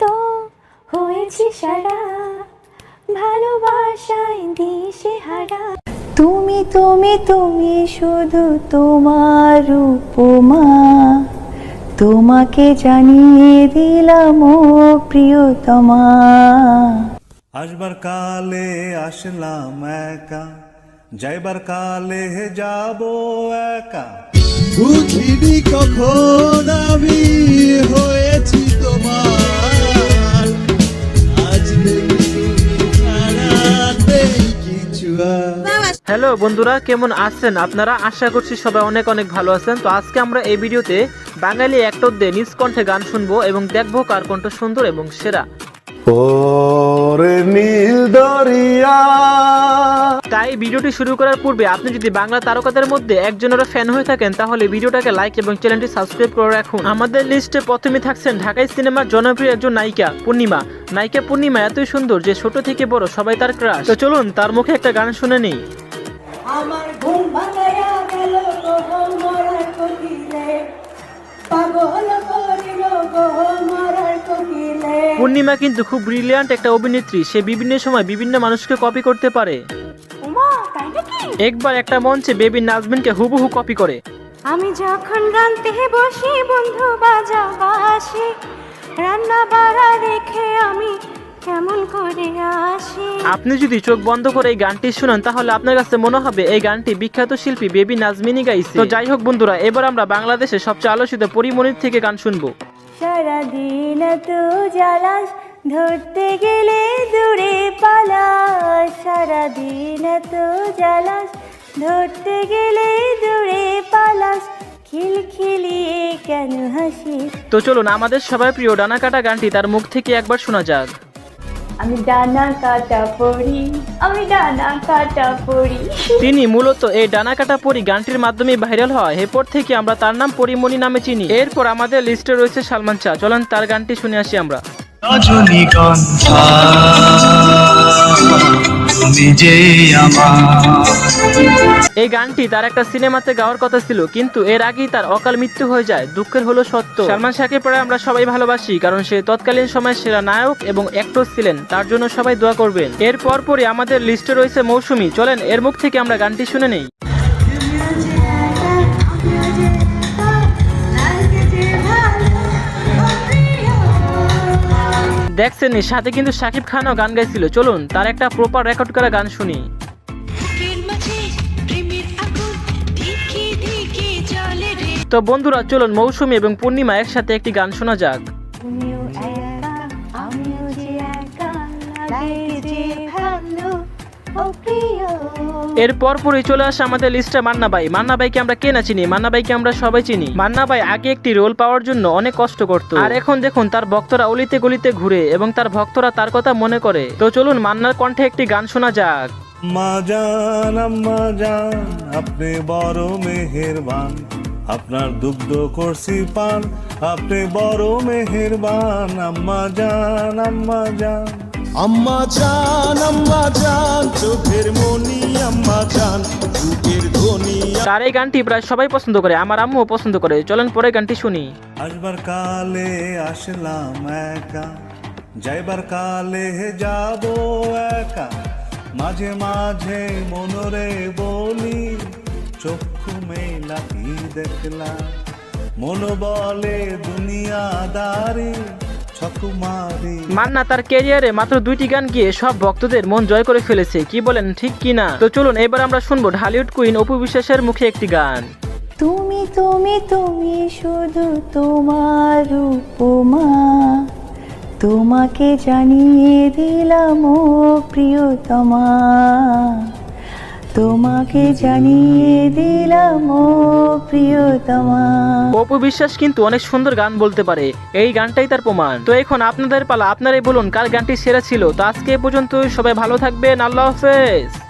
তো হয়েছি সারা ভালোবাসায় দিশে হারা। তুমি তুমি তুমি শুধু তোমার উপমা। তোমাকে জানিয়ে দিলাম ও প্রিয়তমা। আসবার কালে আসলাম একা যাইবার কালে যাব একা। বুঝিনি কখন আমি হয়েছি হ্যালো বন্ধুরা কেমন আছেন? আপনারা আশা করছি সবাই অনেক অনেক ভালো আছেন। তো আজকে আমরা এই ভিডিওতে বাঙালি অ্যাক্টরদের নিজ কণ্ঠে গান শুনব এবং দেখব কার কণ্ঠ সুন্দর এবং সেরা। ওরে নীল দরিয়া। তাই ভিডিওটি শুরু করার পূর্বে আপনি যদি বাংলা তারকাদের মধ্যে একজনেরও ফ্যান হয়ে থাকেন তাহলে ভিডিওটাকে লাইক এবং চ্যানেলটি সাবস্ক্রাইব করে রাখুন। আমাদের লিস্টে প্রথমে থাকছেন ঢাকাই সিনেমার জনপ্রিয় একজন নায়িকা পূর্ণিমা। নায়িকা পূর্ণিমা এতই সুন্দর যে ছোট থেকে বড় সবাই তার ক্রাশ তো চলুন তার মুখে একটা গান শুনে নেই। আমার ঘুম ভাঙাইয়া পূর্ণিমা কিন্তু খুব ব্রিলিয়ান্ট একটা অভিনেত্রী। সে বিভিন্ন সময় বিভিন্ন মানুষকে কপি করতে পারে। একবার একটা মঞ্চে বেবি নাজমিনকে হুবহু কপি করে। আমি যখন রানতে বসি বন্ধু বাজা বাসি রান্না বাড়া রেখে আমি কেমন করে আসি। আপনি যদি চোখ বন্ধ করে এই গানটি শুনেন তাহলে আপনার কাছে মনে হবে এই গানটি বিখ্যাত শিল্পী বেবি নাজমিনি গাইছে। তো যাই হোক বন্ধুরা এবার আমরা বাংলাদেশের সবচেয়ে আলোচিত পরিমণির থেকে গান শুনব। সারাদিন তো জ্বালাস, ধরতে গেলে দূরে পালাস। সারাদিন তো জ্বালাস, ধরতে গেলে দূরে পালাস। খিলখিলিয়ে কেন হাসি তো চলুন, আমাদের সবাই প্রিয় ডানা কাটা গানটি তার মুখ থেকে একবার শোনা যাক। আমি ডানা কাটা পড়ি আমি ডানা কাটা পড়ি। তিনি মূলত এই ডানা কাটা পরি গানটির মাধ্যমে ভাইরাল হয়। এরপর থেকে আমরা তার নাম পরিমণি নামে চিনি। এরপর আমাদের লিস্টে রয়েছে সালমান চা চলেন তার গানটি শুনে আসি আমরা। রজনীগন্ধা তুমি যে আমার এই গানটি তার একটা সিনেমাতে গাওয়ার কথা ছিল, কিন্তু এর আগেই তার অকাল মৃত্যু হয়ে যায়, দুঃখের হলো সত্য। সালমান শাহকে পরে আমরা সবাই ভালোবাসি, কারণ সে তৎকালীন সময় সেরা নায়ক এবং অ্যাক্টর ছিলেন, তার জন্য সবাই দোয়া করবেন। এর পরপরই আমাদের লিস্টে রয়েছে মৌসুমী। চলেন, এর মুখ থেকে আমরা গানটি শুনে নেই। দেখছেন সাথে কিন্তু শাকিব খানও গান গাইছিল। চলুন, তার একটা প্রপার রেকর্ড করা গান শুনি। তো বন্ধুরা চলুন মৌসুমী এবং পূর্ণিমা একসাথে একটি গান শোনা যাক। এর পরপরই চলে আসে আমাদের লিস্টে মান্না ভাই মান্না ভাইকে আমরা কে না চিনি? মান্না ভাইকে আমরা সবাই চিনি। মান্না ভাই আগে একটি রোল পাওয়ার জন্য অনেক কষ্ট করত। আর এখন দেখুন তার ভক্তরা অলিতে গলিতে ঘুরে এবং তার ভক্তরা তার কথা মনে করে। তো চলুন মান্নার কণ্ঠে একটি গান শোনা যাক। আম্মা জান আম্মা জান আপনি বড় মেহেরবান। আপনার দুগ্ধ করছি পান আপনি বড় মেহেরবান আম্মা জান আম্মা জান আম্মা জান আম্মা জান চোখের মনি আম্মা জান বুকের ধ্বনি। তার এই গানটি প্রায় সবাই পছন্দ করে আমার আম্মুও পছন্দ করে। চলেন পরে গানটি শুনি। আসবার কালে আসলাম একা যাইবার কালে যাব একা। মাঝে মাঝে মনরে বলি চক্ষু দেখলাম মন বলে দুনিয়াদারি মান্না তার ক্যারিয়ারে মাত্র দুইটি গান গিয়ে সব ভক্তদের মন জয় করে ফেলেছে কি বলেন ঠিক কি না? তো চলুন এবার আমরা শুনব ঢালিউড কুইন অপু বিশ্বাসের মুখে একটি গান। তুমি তুমি তুমি শুধু তোমার উপমা। তোমাকে জানিয়ে দিলাম ও প্রিয়তমা। তোমাকে জানিয়ে দিলাম, ও প্রিয়তমা। অপু বিশ্বাস কিন্তু অনেক সুন্দর গান বলতে পারে। এই গানটাই তার প্রমাণ। তো এখন আপনাদের পালা, আপনারাই বলুন, কার গানটি সেরা ছিল? তো আজকে পর্যন্ত সবাই ভালো থাকবেন। আল্লাহ হাফেজ।